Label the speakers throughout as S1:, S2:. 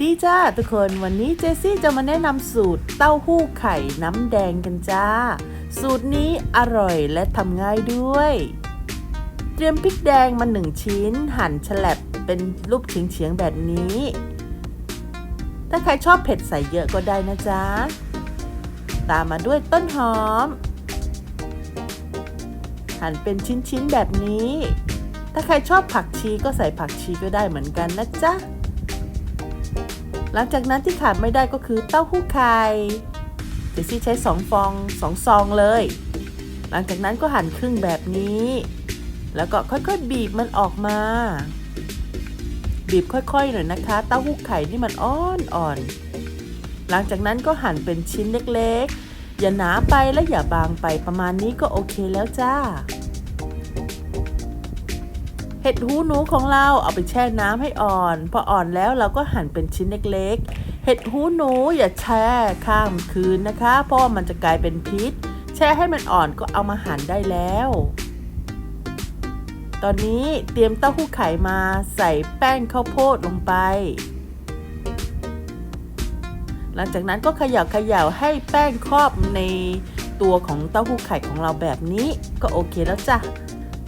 S1: ดีจ้าทุกคนวันนี้เจสซี่จะมาแนะนำสูตรเต้าหู้ไข่น้ำแดงกันจ้า สูตรนี้อร่อยและทำง่ายด้วย เตรียมพริกแดงมาหนึ่งชิ้น หั่นฉลับเป็นรูปเฉียงๆแบบนี้ ถ้าใครชอบเผ็ดใส่เยอะก็ได้นะจ๊ะ ตามมาด้วยต้นหอม หั่นเป็นชิ้นๆแบบนี้ ถ้าใครชอบผักชีก็ใส่ผักชีก็ได้เหมือนกันนะจ๊ะ หลังจากนั้นที่ขาดไม่ได้ก็คือเต้าหู้ไข่เจสซี่ใช้สองฟองสองซองเลย หลังจากนั้นก็หั่นครึ่งแบบนี้ แล้วก็ค่อยๆบีบมันออกมา บีบค่อยๆหน่อยนะคะ เต้าหู้ไข่นี่มันอ่อนๆ หลังจากนั้นก็หั่นเป็นชิ้นเล็กๆ อย่าหนาไปและอย่าบางไปประมาณนี้ก็โอเคแล้วจ้า เห็ดหูหนูของเราเอาไปแช่น้ำให้อ่อน พออ่อนแล้วเราก็หั่นเป็นชิ้นเล็กๆ เห็ดหูหนูอย่าแช่ข้ามคืนนะคะ เพราะามันจะกลายเป็นพิษ แช่ให้มันอ่อนก็เอามาหั่นได้แล้ว ตอนนี้เตรียมเต้าหู้ไข่มาใส่แป้งข้าวโพดลงไป หลังจากนั้นก็เขย่าเขย่าให้แป้งครอบในตัวของเต้าหู้ไข่ของเราแบบนี้ก็โอเคแล้วจ้ะ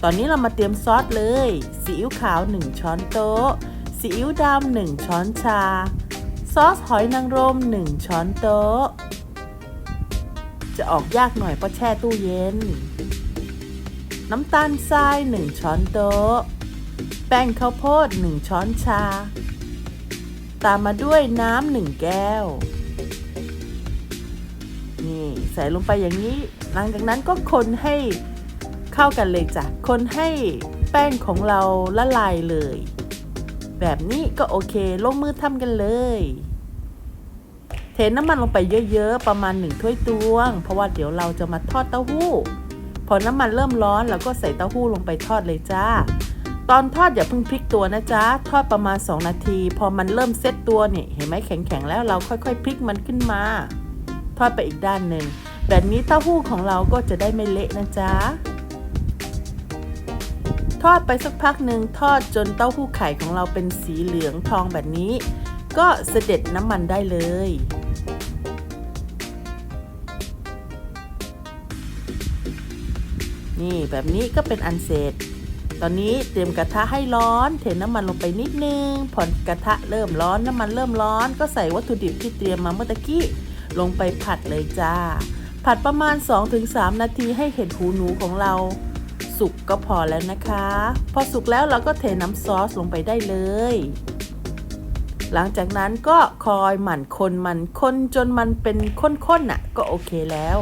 S1: ตอนนี้เรามาเตรียมซอสเลยซีอิ๊วขาว 1 ช้อนโต๊ะซีอิ๊วดำ1ช้อนชา ซอสหอยนางรม 1 ช้อนโต๊ะ จะออกยากหน่อยเพราะแช่ตู้เย็น น้ำตาลทราย 1 ช้อนโต๊ะ แป้งข้าวโพด 1 ช้อนชา ตามมาด้วยน้ำหนึ่งแก้ว นี่ใส่ลงไปอย่างนี้ หลังจากนั้นก็คนให้ เข้ากันเลยจ้ะ คนให้แป้งของเราละลายเลย แบบนี้ก็โอเค ลงมือทำกันเลย เทน้ำมันลงไปเยอะๆ ประมาณหนึ่งถ้วยตวง เพราะว่าเดี๋ยวเราจะมาทอดเต้าหู้ พอน้ำมันเริ่มร้อนเราก็ใส่เต้าหู้ลงไปทอดเลยจ้า ตอนทอดอย่าเพิ่งพลิกตัวนะจ๊ะ ทอดประมาณ 2 นาที พอมันเริ่มเซตตัวเนี่ย เห็นไหมแข็งๆแล้วเราค่อยๆพลิกมันขึ้นมา ทอดไปอีกด้านหนึ่งแบบนี้เต้าหู้ของเราก็จะได้ไม่เละนะจ๊ะ ทอดไปสักพักหนึ่งทอดจนเต้าหู้ไข่ของเราเป็นสีเหลืองทองแบบนี้ ก็เสด็จน้ำมันได้เลย นี่แบบนี้ก็เป็นอันเสร็จ ตอนนี้เตรียมกระทะให้ร้อน เทน้ำมันลงไปนิดนึงพอกระทะเริ่มร้อนน้ำมันเริ่มร้อน ก็ใส่วัตถุดิบที่เตรียมมาเมื่อตะกี้ลงไปผัดเลยจ้า ผัดประมาณ 2-3 นาทีให้เห็ดหูหนูของเรา สุกก็พอแล้วนะคะ พอสุกแล้วเราก็เทน้ำซอสลงไปได้เลย หลังจากนั้นก็คอยหมั่นคนมันคนจนมันเป็นข้นๆน่ะ ก็โอเคแล้ว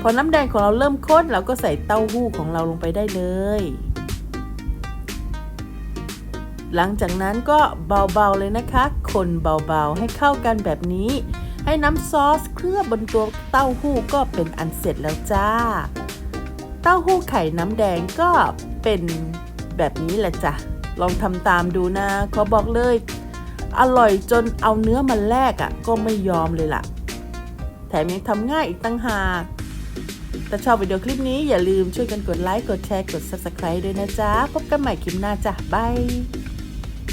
S1: พอน้ำแดงของเราเริ่มข้นเราก็ใส่เต้าหู้ของเราลงไปได้เลยหลังจากนั้นก็เบาๆเลยนะคะ คนเบาๆให้เข้ากันแบบนี้ ให้น้ำซอสเคลือบบนตัวเต้าหู้ก็เป็นอันเสร็จแล้วจ้า เต้าหู้ไข่น้ำแดงก็เป็นแบบนี้แหละจ้ะ ลองทำตามดูนะขอบอกเลย อร่อยจนเอาเนื้อมาแลกอะ่ะ ก็ไม่ยอมเลยล่ะ แถมยังทำง่ายอีกตั้งหากถ้าชอบวิดีโอคลิปนี้อย่าลืมช่วยกันกดไลค์ กดแชร์ กด Subscribe ด้วยนะจ๊ะ พบกันใหม่คลิปหน้าจ้ะบาย